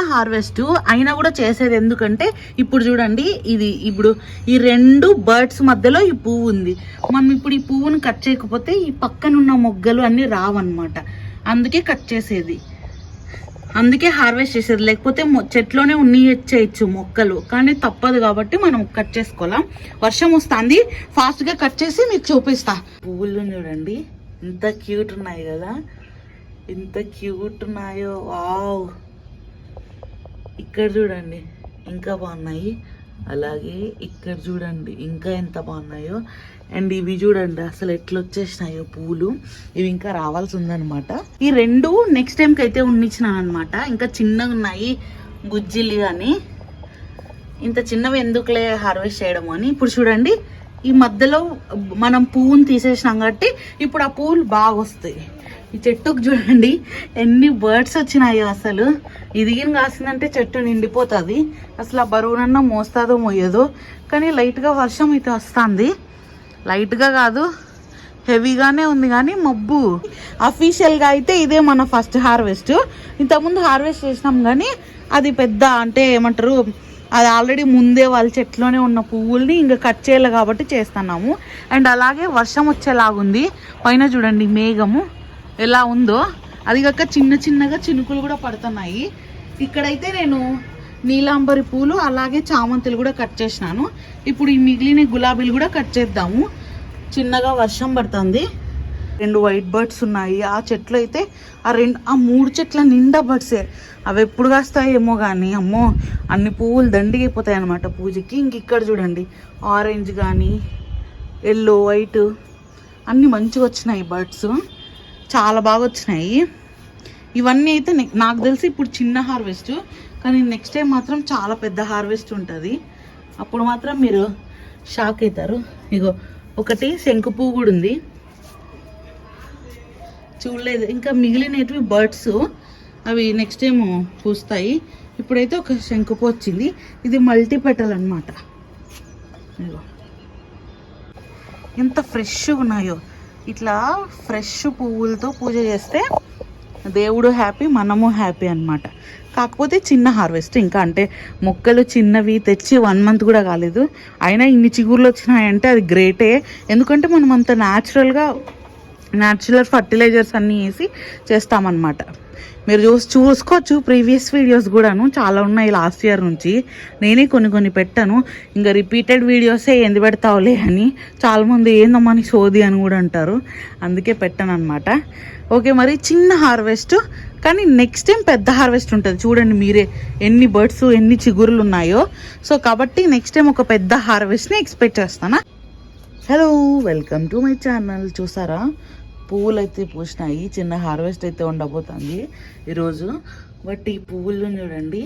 Harvest అయినా కూడా చేసేది ఎందుకంటే ఇప్పుడు చూడండి ఇది ఇప్పుడు ఈ రెండు బర్డ్స్ మధ్యలో ఈ పువ్వు ఉంది. మనం ఇప్పుడు ఈ పువ్వుని కట్ చేయకపోతే ఈ పక్కనున్న మొగ్గలు అన్నీ రావన్నమాట. అందుకే కట్ చేసేది. అందుకే హార్వెస్ట్ చేసేది. లేకపోతే మొ- చెట్లోనే ఉన్ని చేయొచ్చు మొక్కలు. కానీ తప్పదు కాబట్టి మనం కట్ చేసుకోవాలా. వర్షం వస్తుంది ఫాస్ట్గా కట్ చేసి మీకు చూపిస్తా. పువ్వులు చూడండి ఇంత క్యూట్ ఉన్నాయి కదా. ఇంత క్యూట్ ఉన్నాయో వావ్. ఇక్కడ చూడండి ఇంకా బాగున్నాయి. అలాగే ఇక్కడ చూడండి ఇంకా ఎంత బాగున్నాయో. అండ్ ఇవి చూడండి అసలు ఎట్లా వచ్చేసినాయో పూలు. ఇవి ఇంకా రావాల్సి ఉందనమాట ఈ రెండు నెక్స్ట్ టైంకి అయితే ఉండించినాను అనమాట ఇంకా చిన్నగా ఉన్నాయి గుజ్జిలు కానీ ఇంత చిన్నవి ఎందుకులే హార్వెస్ట్ చేయడం అని. ఇప్పుడు చూడండి ఈ మధ్యలో మనం పువ్వుని తీసేసినాం కాబట్టి ఇప్పుడు ఆ పువ్వులు బాగా వస్తాయి ఈ చెట్టుకు చూడండి ఎన్ని బర్డ్స్ వచ్చినాయో అసలు. ఇదిగిన కాసిందంటే చెట్టు నిండిపోతుంది. అసలు ఆ బరువునన్నా మోస్తాదో మోయదో. కానీ లైట్గా వర్షం అయితే వస్తుంది. లైట్గా కాదు హెవీగానే ఉంది కానీ మబ్బు. అఫీషియల్గా అయితే ఇదే మన ఫస్ట్ హార్వెస్ట్ ఇంతకుముందు హార్వెస్ట్ చేసినాం కానీ అది పెద్ద అంటే ఏమంటారు అది ఆల్రెడీ ముందే వాళ్ళ చెట్లోనే ఉన్న పువ్వుల్ని ఇంకా కట్ చేయాలి కాబట్టి చేస్తున్నాము. అండ్ అలాగే వర్షం వచ్చేలాగుంది. పైన చూడండి మేఘము. ఎలా ఉందో. అది కాక చిన్న చిన్నగా చినుకులు కూడా పడుతున్నాయి. ఇక్కడైతే నేను నీలాంబరి పూలు అలాగే చామంతులు కూడా కట్ చేసినాను. ఇప్పుడు ఈ మిగిలిన గులాబీలు కూడా కట్ చేద్దాము. చిన్నగా వర్షం పడుతుంది. రెండు వైట్ బర్డ్స్ ఉన్నాయి. ఆ చెట్లు అయితే ఆ రెండు ఆ మూడు చెట్ల నిండా బర్డ్సే. అవి ఎప్పుడు కాస్తాయేమో కానీ అమ్మో అన్ని పువ్వులు దండిగైపోతాయి అయిపోతాయి అనమాట పూజకి. ఇంక ఇక్కడ చూడండి ఆరెంజ్ కానీ ఎల్లో వైట్ అన్ని మంచిగా వచ్చినాయి బర్డ్స్. చాలా బాగా వచ్చినాయి. ఇవన్నీ అయితే నాకు తెలిసి ఇప్పుడు చిన్న హార్వెస్ట్ కానీ నెక్స్ట్ టైం మాత్రం చాలా పెద్ద హార్వెస్ట్ ఉంటుంది. అప్పుడు మాత్రం మీరు షాక్ అవుతారు ఇగో ఒకటి శంకు పువ్వు కూడా ఉంది. చూడలేదు. ఇంకా మిగిలినవి బర్డ్స్ అవి నెక్స్ట్ టైం పూస్తాయి. ఇప్పుడైతే ఒక శంకుపు వచ్చింది. ఇది మల్టీ పెటల్ అనమాట ఎంత ఫ్రెష్గా ఉన్నాయో. ఇట్లా ఫ్రెష్ పువ్వులతో పూజ చేస్తే దేవుడు హ్యాపీ మనము హ్యాపీ అన్నమాట. కాకపోతే చిన్న హార్వెస్ట్ ఇంకా అంటే మొక్కలు చిన్నవి తెచ్చి వన్ మంత్ కూడా కాలేదు. అయినా ఇన్ని చిగుర్లు వచ్చినాయంటే అది గ్రేటే ఎందుకంటే మనం అంత న్యాచురల్గా న్యాచురల్ ఫర్టిలైజర్స్ అన్నీ వేసి చేస్తామన్నమాట. మీరు చూసి చూసుకోవచ్చు ప్రీవియస్ వీడియోస్ కూడాను. చాలా ఉన్నాయి లాస్ట్ ఇయర్ నుంచి. నేనే కొన్ని కొన్ని పెట్టాను. ఇంకా రిపీటెడ్ వీడియోసే ఎందు పెడతావులే అని చాలామంది ఏందమ్మా సోది అని కూడా అంటారు. అందుకే పెట్టాను అనమాట ఓకే మరి చిన్న హార్వెస్ట్. కానీ నెక్స్ట్ టైం పెద్ద హార్వెస్ట్ ఉంటుంది. చూడండి మీరే ఎన్ని బర్డ్స్ ఎన్ని చిగురులు ఉన్నాయో. సో కాబట్టి నెక్స్ట్ టైం ఒక పెద్ద హార్వెస్ట్ని ఎక్స్పెక్ట్ చేస్తానా. Hello welcome to my channel. చూసారా? పువ్వులు అయితే పూసినాయి చిన్న హార్వెస్ట్ అయితే ఉండబోతుంది ఈరోజు. బట్ ఈ పువ్వులు చూడండి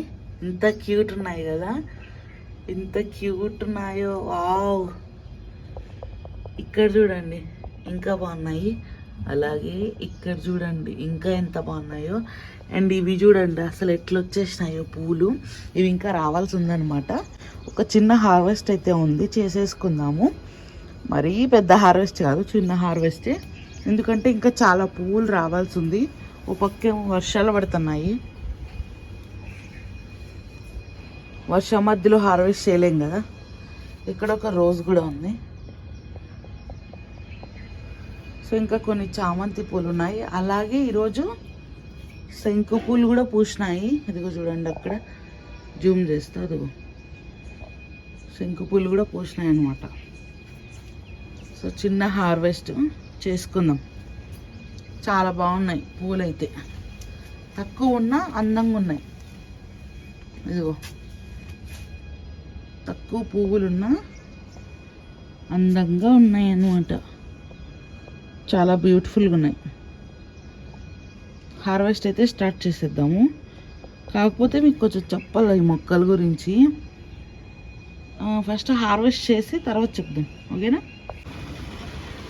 ఇంత క్యూట్ ఉన్నాయి కదా. ఎంత క్యూట్ ఉన్నాయో వావ్. ఇక్కడ చూడండి ఇంకా బాగున్నాయి. అలాగే ఇక్కడ చూడండి ఇంకా ఎంత బాగున్నాయో. అండ్ ఇవి చూడండి అసలు ఎట్లా వచ్చేసినాయో పూలు. ఇవి ఇంకా రావాల్సి ఉందన్నమాట. ఒక చిన్న హార్వెస్ట్ అయితే ఉంది చేసేసుకుందాము. మరీ పెద్ద హార్వెస్ట్ కాదు చిన్న హార్వెస్టే. ఎందుకంటే ఇంకా చాలా పువ్వులు రావాల్సి ఉంది ఓ పక్కేమో వర్షాలు పడుతున్నాయి. వర్షం మధ్యలో హార్వెస్ట్ చేయలేం కదా. ఇక్కడ ఒక రోజ్ కూడా ఉంది. సో ఇంకా కొన్ని చామంతి పూలు ఉన్నాయి. అలాగే ఈరోజు శంకు పూలు కూడా పూసినాయి. ఇదిగో చూడండి అక్కడ. జూమ్ చేస్తా అదిగో. శంకు పూలు కూడా పూసినాయి అన్నమాట. సో చిన్న హార్వెస్ట్. చేసుకుందాం. చాలా బాగున్నాయి పూలైతే. తక్కువ ఉన్నా అందంగా ఉన్నాయి. ఇదిగో. తక్కువ పువ్వులున్నా అందంగా ఉన్నాయి అన్నమాట చాలా బ్యూటిఫుల్గా ఉన్నాయి. హార్వెస్ట్ అయితే స్టార్ట్ చేసేద్దాము. కాకపోతే మీకు కొంచెం చెప్పాలి ఈ మొక్కల గురించి. ఫస్ట్ హార్వెస్ట్ చేసి తర్వాత చెప్దాం. ఓకేనా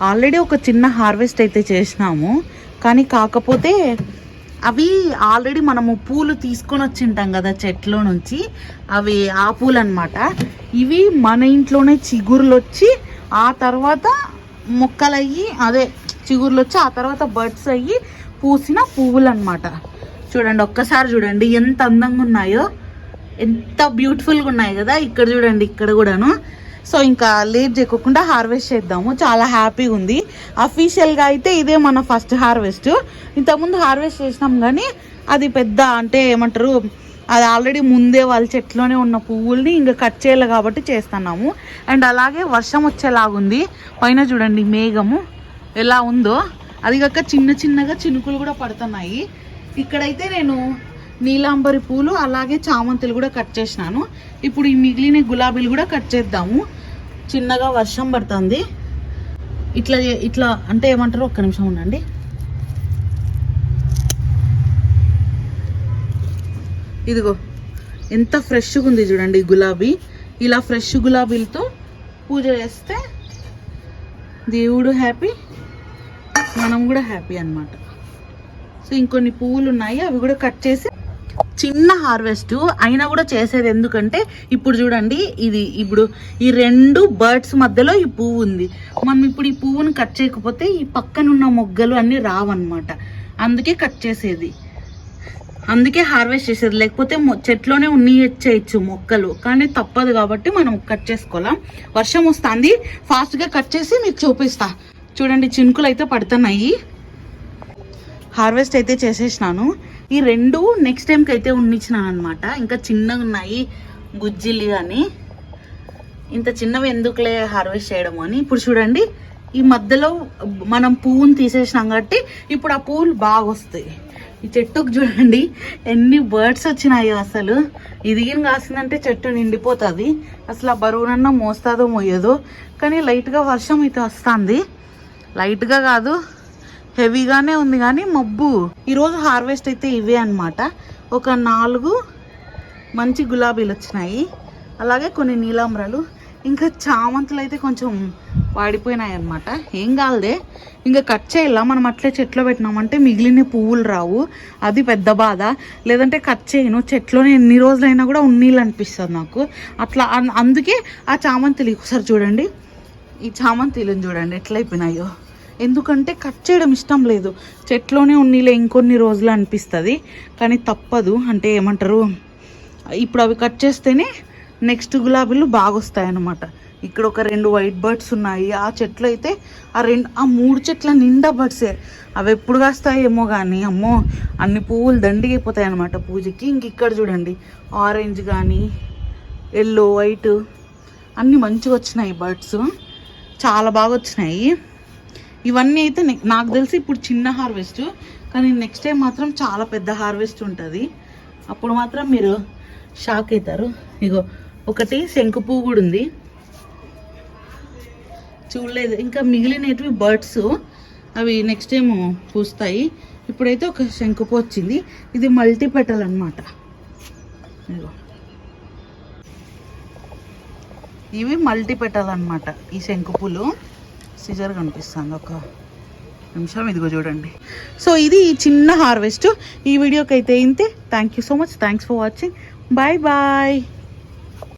ఆల్రెడీ ఒక చిన్న హార్వెస్ట్ అయితే చేసినాము. కానీ కాకపోతే అవి ఆల్రెడీ మనము పూలు తీసుకొని వచ్చింటాం కదా చెట్లో నుంచి. అవి ఆ పూలు అనమాట ఇవి మన ఇంట్లోనే చిగురులు వచ్చి ఆ తర్వాత మొక్కలు అయ్యి అదే చిగురులు వచ్చి ఆ తర్వాత బర్డ్స్ అయ్యి పూసిన పువ్వులు అనమాట చూడండి ఒక్కసారి చూడండి ఎంత అందంగా ఉన్నాయో. ఎంత బ్యూటిఫుల్గా ఉన్నాయి కదా. ఇక్కడ చూడండి ఇక్కడ కూడాను. సో ఇంకా లేట్ చేయకుండా హార్వెస్ట్ చేద్దాము. చాలా హ్యాపీగా ఉంది. అఫీషియల్గా అయితే ఇదే మన ఫస్ట్ హార్వెస్ట్ ఇంతకుముందు హార్వెస్ట్ చేసినాం కానీ అది పెద్ద అంటే ఏమంటారు అది ఆల్రెడీ ముందే వాళ్ళ చెట్లోనే ఉన్న పువ్వుల్ని ఇంకా కట్ చేయాలి కాబట్టి చేస్తున్నాము. అండ్ అలాగే వర్షం వచ్చేలాగుంది. పైన చూడండి మేఘము ఎలా ఉందో. అది కాక చిన్న చిన్నగా చినుకులు కూడా పడుతున్నాయి. ఇక్కడైతే నేను నీలాంబరి పూలు అలాగే చామంతులు కూడా కట్ చేసినాను. ఇప్పుడు ఈ మిగిలిన గులాబీలు కూడా కట్ చేద్దాము. చిన్నగా వర్షం పడుతుంది. ఇట్లా ఇట్లా అంటే ఏమంటారు? ఒక్క నిమిషం ఉండండి. ఇదిగో ఎంత ఫ్రెష్గా ఉంది చూడండి ఈ గులాబీ. ఇలా ఫ్రెష్ గులాబీలతో పూజ చేస్తే దేవుడు హ్యాపీ మనం కూడా హ్యాపీ అన్నమాట. సో ఇంకొన్ని పువ్వులు ఉన్నాయి అవి కూడా కట్ చేసి చిన్న హార్వెస్ట్ అయినా కూడా చేసేది ఎందుకంటే ఇప్పుడు చూడండి ఇది ఇప్పుడు ఈ రెండు బర్డ్స్ మధ్యలో ఈ పువ్వు ఉంది. మనం ఇప్పుడు ఈ పువ్వుని కట్ చేయకపోతే ఈ పక్కన ఉన్న మొగ్గలు అన్నీ రావన్నమాట. అందుకే కట్ చేసేది. అందుకే హార్వెస్ట్ చేసేది. లేకపోతే మొ- చెట్లోనే ఉన్ని చేయొచ్చు మొక్కలు. కానీ తప్పదు కాబట్టి మనం కట్ చేసుకోవాలా. వర్షం వస్తుంది. ఫాస్ట్గా కట్ చేసి మీకు చూపిస్తా. చూడండి చినుకులు అయితే పడుతున్నాయి. హార్వెస్ట్ అయితే చేసేసినాను. ఈ రెండు నెక్స్ట్ టైంకి అయితే ఉన్నిచ్చినాను అనమాట ఇంకా చిన్నగా ఉన్నాయి గుజ్జిలు కానీ ఇంత చిన్నవి ఎందుకులే హార్వెస్ట్ చేయడం అని. ఇప్పుడు చూడండి ఈ మధ్యలో మనం పువ్వుని తీసేసినాం కాబట్టి ఇప్పుడు ఆ పువ్వులు బాగా వస్తాయి. ఈ చెట్టుకు చూడండి ఎన్ని బర్డ్స్ వచ్చినాయో అసలు. ఇదిగిన కాసిందంటే చెట్టు నిండిపోతుంది. అసలు ఆ బరువునన్నా మోస్తాదో మోయదో. కానీ లైట్గా వర్షం అయితే వస్తుంది. లైట్గా కాదు హెవీగానే ఉంది కానీ మబ్బు. ఈరోజు హార్వెస్ట్ అయితే ఇవే అన్నమాట. ఒక నాలుగు మంచి గులాబీలు వచ్చినాయి. అలాగే కొన్ని నీలాంబ్రాలు. ఇంకా చామంతులు అయితే కొంచెం వాడిపోయినాయి అనమాట ఏం కాలదే ఇంకా కట్ చేయాల? మనం అట్లే చెట్లో పెట్టినామంటే మిగిలిన పువ్వులు రావు. అది పెద్ద బాధ. లేదంటే కట్ చేయను. చెట్లోనే ఎన్ని రోజులైనా కూడా ఉన్నీళ్ళు అనిపిస్తుంది నాకు. అట్లా అన్- అందుకే ఆ చామంతులు. ఒకసారి చూడండి. ఈ చామంతిలను చూడండి. ఎట్లయిపోయినాయో. ఎందుకంటే కట్ చేయడం ఇష్టం లేదు. చెట్లోనే ఉన్నీలే ఇంకొన్ని రోజులు అనిపిస్తుంది. కానీ తప్పదు. అంటే ఏమంటారు? ఇప్పుడు అవి కట్ చేస్తేనే నెక్స్ట్ గులాబీలు బాగా వస్తాయి అన్నమాట ఇక్కడ ఒక రెండు వైట్ బర్డ్స్ ఉన్నాయి. ఆ చెట్లు అయితే ఆ రెండు ఆ మూడు చెట్ల నిండా బర్డ్సే అవి ఎప్పుడు కాస్తాయేమో కానీ అమ్మో అన్ని పువ్వులు దండిగైపోతాయి అనమాట పూజకి. ఇంక ఇక్కడ చూడండి ఆరెంజ్ కానీ ఎల్లో వైట్ అన్నీ మంచిగా వచ్చినాయి బర్డ్స్. చాలా బాగా వచ్చినాయి ఇవన్నీ అయితే నాకు తెలిసి ఇప్పుడు చిన్న హార్వెస్ట్ కానీ నెక్స్ట్ టైం మాత్రం చాలా పెద్ద హార్వెస్ట్ ఉంటుంది. అప్పుడు మాత్రం మీరు షాక్ అవుతారు ఇగో ఒకటి శంకు పువ్వు కూడా ఉంది. చూడలేదు. ఇంకా మిగిలినవి బర్డ్స్ అవి నెక్స్ట్ టైం పూస్తాయి. ఇప్పుడైతే ఒక శంకు పువ్వు వచ్చింది. ఇది మల్టీ పెటల్ అనమాట ఇగో. ఇవి మల్టీ పెటల్ అనమాట ఈ శంకుపూలు సిజర్ కనిపిస్తుంది. ఒక నిమిషం ఇదిగో చూడండి. సో ఇది చిన్న హార్వెస్ట్. ఈ వీడియోకి అయితే ఇంతే. Thank you so much thanks for watching bye bye